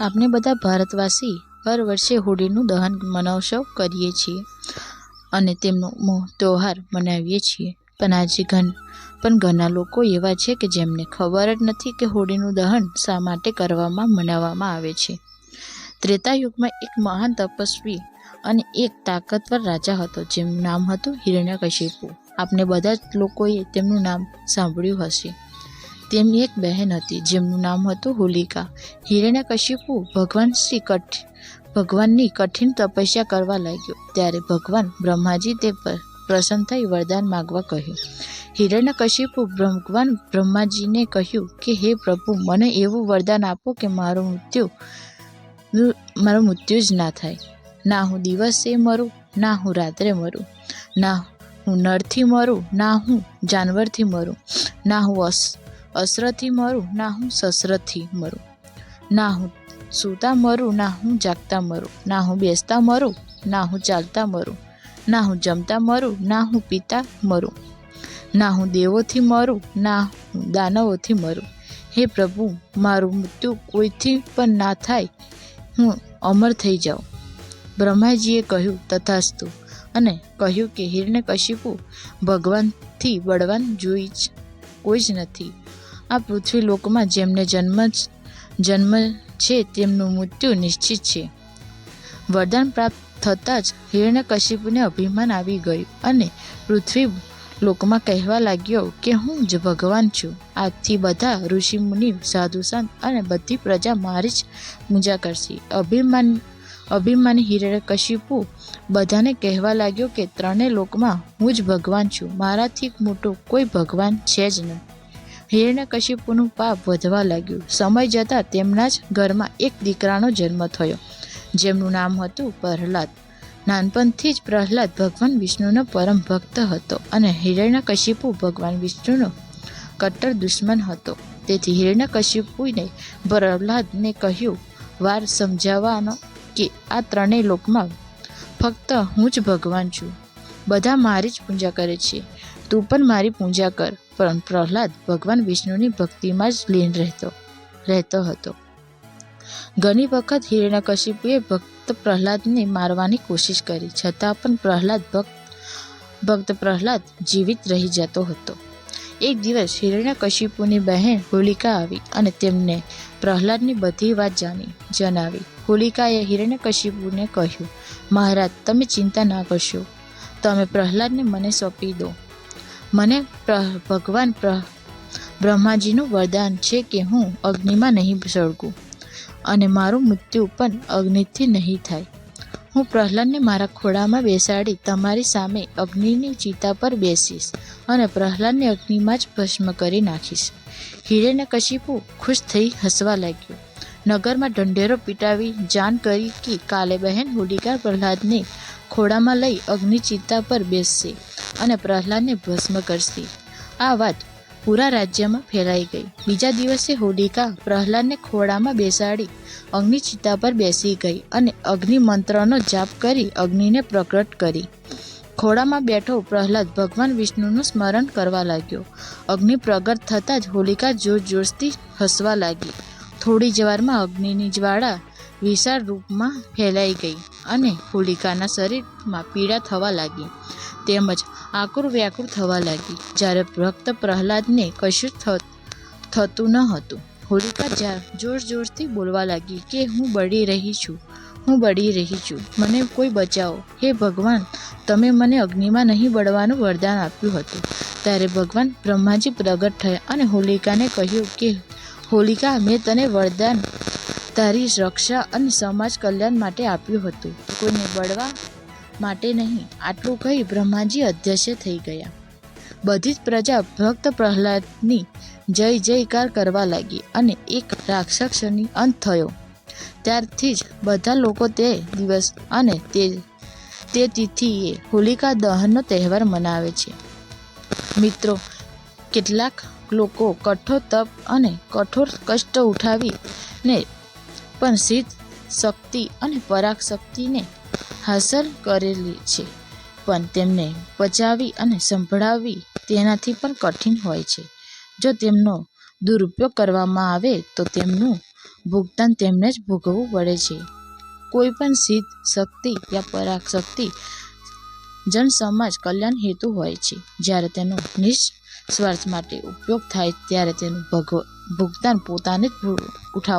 આપણે બધા ભારતવાસી હર વર્ષે હોળીનું દહન મહોત્સવ કરીએ છીએ અને તેમનો તહેવાર મનાવીએ છીએ. પણ આજે ઘન, પણ ઘણા લોકો એવા છે કે જેમને ખબર જ નથી કે હોળીનું દહન શા માટે કરવામાં, મનાવવામાં આવે છે. ત્રેતા યુગમાં એક મહાન તપસ્વી અને એક તાકતવર રાજા હતો જેમનું નામ હતું હિરણ્યકશિપુ આપણે બધા જ લોકોએ તેમનું નામ સાંભળ્યું હશે. તેમની એક બહેન હતી, જેમનું નામ હતું હોલિકા. હિરણ્યકશિપુ ભગવાન શ્રી કઠ, ભગવાનની કઠિન તપસ્યા કરવા લાગ્યો. ત્યારે ભગવાન બ્રહ્માજી તે પર પ્રસન્ન થઈ વરદાન માગવા કહ્યું. હિરણ્યકશિપુ ભગવાન બ્રહ્માજીને કહ્યું કે, હે પ્રભુ, મને એવું વરદાન આપો કે મારું મૃત્યુ મારું મૃત્યુ જ ના થાય. ના હું દિવસે મરું, ના હું રાત્રે મરું. ના હું નરથી મરું, ના હું જાનવરથી મરું. ના હું અસ અસ્ત્રથી મરું, ના હું સસરથી મરું. ના હું સૂતા મરું, ના હું જાગતા મરું. ના હું બેસતા મરું, ના હું ચાલતા મરું. ના હું જમતા મરું, ના હું પીતા મરું. ના હું દેવોથી મરું, ના હું દાનવોથી મરું. હે પ્રભુ, મારું મૃત્યુ કોઈથી પણ ના થાય. હું અમર થઈ જાઉં. બ્રહ્માજીએ કહ્યું, તથાસ્તુ. અને કહ્યું કે, હિરણ્યકશિપુ ભગવાનથી બળવાન જોઈ જ, કોઈ જ નથી. આ પૃથ્વી લોકમાં જેમને જન્મ જન્મ છે તેમનું મૃત્યુ નિશ્ચિત છે. વરદાન પ્રાપ્ત થતાં જ હિરણ્યકશિપુને અભિમાન આવી ગયું અને પૃથ્વી લોકમાં કહેવા લાગ્યો કે હું જ ભગવાન છું. આજથી બધા ઋષિમુનિ સાધુ સંત અને બધી પ્રજા મારી જ પૂજા કરશે. અભિમાન, અભિમાની હિરણ્યકશિપુ બધાને કહેવા લાગ્યો કે ત્રણેય લોકમાં હું જ ભગવાન છું. મારાથી મોટો કોઈ ભગવાન છે જ નહીં. હિરણ્યકશિપુનું પાપ વધવા લાગ્યું. સમય જતાં તેમના જ ઘરમાં એક દીકરાનો જન્મ થયો. જેમનું નામ હતું પ્રહલાદ. નાનપણથી જ પ્રહલાદ ભગવાન વિષ્ણુનો પરમ ભક્ત હતો અને હિરણ્યકશિપુ ભગવાન વિષ્ણુનો કટ્ટર દુશ્મન હતો. તેથી હિરણ્યકશિપુને પ્રહલાદને કહ્યું, વાર સમજાવવાનો કે આ ત્રણેય લોકમાં ફક્ત હું જ ભગવાન છું. બધા મારી જ પૂજા કરે છે. તું પણ મારી પૂજા કર. પણ પ્રહલાદ ભગવાન વિષ્ણુની ભક્તિમાં જ લીન રહેતો રહેતો હતો. ઘણી વખત હિરણ્યકશિપુએ ભક્ત પ્રહલાદને મારવાની કોશિશ કરી, છતાં પણ પ્રહલાદ ભક્ત ભક્ત પ્રહલાદ જીવિત રહી જતો હતો. એક દિવસ હિરણ્યકશિપુની બહેન હોલિકા આવી અને તેમને પ્રહલાદની બધી વાત જાણી, જણાવી. હોલિકાએ હિરણ્યકશિપુને કહ્યું, મહારાજ, તમે ચિંતા ના કરશો. તમે પ્રહલાદને મને સોંપી દો. મને ભગવાન બ્રહ્માજીનું વરદાન છે કે હું અગ્નિમાં નહીં સળગું અને મારું મૃત્યુ પણ અગ્નિથી નહીં થાય. હું પ્રહલાદને મારા ખોળામાં બેસાડી તમારી સામે અગ્નિની ચિતા પર બેસીશ અને પ્રહલાદને અગ્નિમાં જ ભસ્મ કરી નાખીશ. હિરેને કશીપુ ખુશ થઈ હસવા લાગ્યો. નગરમાં ઢંઢેરો પીટાવી જાણ કરી કે કાલે બહેન હોલિકા પ્રહલાદને ખોળામાં લઈ અગ્નિ ચિતા પર બેસશે. અને પ્રહલાદને ભસ્મ કરશે. આ વાત પૂરા રાજ્યમાં ફેલાઈ ગઈ. બીજા દિવસે હોલિકા પ્રહલાદને ખોળામાં બેસાડી અગ્નિ ચિતા પર બેસી ગઈ અને અગ્નિ મંત્રનો જાપ કરી અગ્નિને પ્રગટ કરી. ખોળામાં બેઠો પ્રહલાદ ભગવાન વિષ્ણુનું સ્મરણ કરવા લાગ્યો. અગ્નિ પ્રગટ થતાં જ હોલિકા જોર જોરથી હસવા લાગી. થોડી જ વારમાં અગ્નિની જ્વાળા વિશાળ રૂપમાં ફેલાઈ ગઈ અને હોલિકાના શરીરમાં પીડા થવા લાગી. તેમજ આકુર વ્યાકુળ થવા લાગી. જ્યારે ભક્ત પ્રહલાદને કશું થતું ન હતું. હોલિકા જોર જોરથી બોલવા લાગી કે હું બળી રહી છું, હું બળી રહી છું, મને કોઈ બચાવો. હે ભગવાન, તમે મને અગ્નિમાં નહીં બળવાનું વરદાન આપ્યું હતું. ત્યારે ભગવાન બ્રહ્માજી પ્રગટ થયા અને હોલિકાને કહ્યું કે, હોલિકા, મેં તને વરદાન તારી રક્ષા અને સમાજ કલ્યાણ માટે આપ્યું હતું. કોઈને બળવા માટે નહીં. આટલું કહી બ્રહ્માજી અધ્યક્ષ થઈ ગયા. બધી જ પ્રજા ભક્ત પ્રહલાદની જય જયકાર કરવા લાગી અને એક રાક્ષસની અંત થયો. ત્યારથી જ બધા લોકો તે દિવસ અને તે તે તિથિએ હોલિકા દહનનો તહેવાર મનાવે છે. મિત્રો, કેટલાક લોકો કઠોર તપ અને કઠોર કષ્ટ ઉઠાવીને પણ સિદ્ધ શક્તિ અને પરાગ શક્તિને હાંસલ કરેલી છે. પણ તેમને પચાવી અને સંભળાવવી તેનાથી પણ કઠિન હોય છે. જો તેમનો દુરુપયોગ કરવામાં આવે તો તેમનું ભુગતાન તેમને જ ભોગવવું પડે છે. કોઈ પણ સિદ્ધ શક્તિ યા પરાશક્તિ જનસમાજ કલ્યાણ હેતુ હોય છે. જ્યારે તેનો નિસ્વાર્થ માટે ઉપયોગ થાય, ત્યારે તેનું ભોગતાન પોતાને જ ઉઠાવવું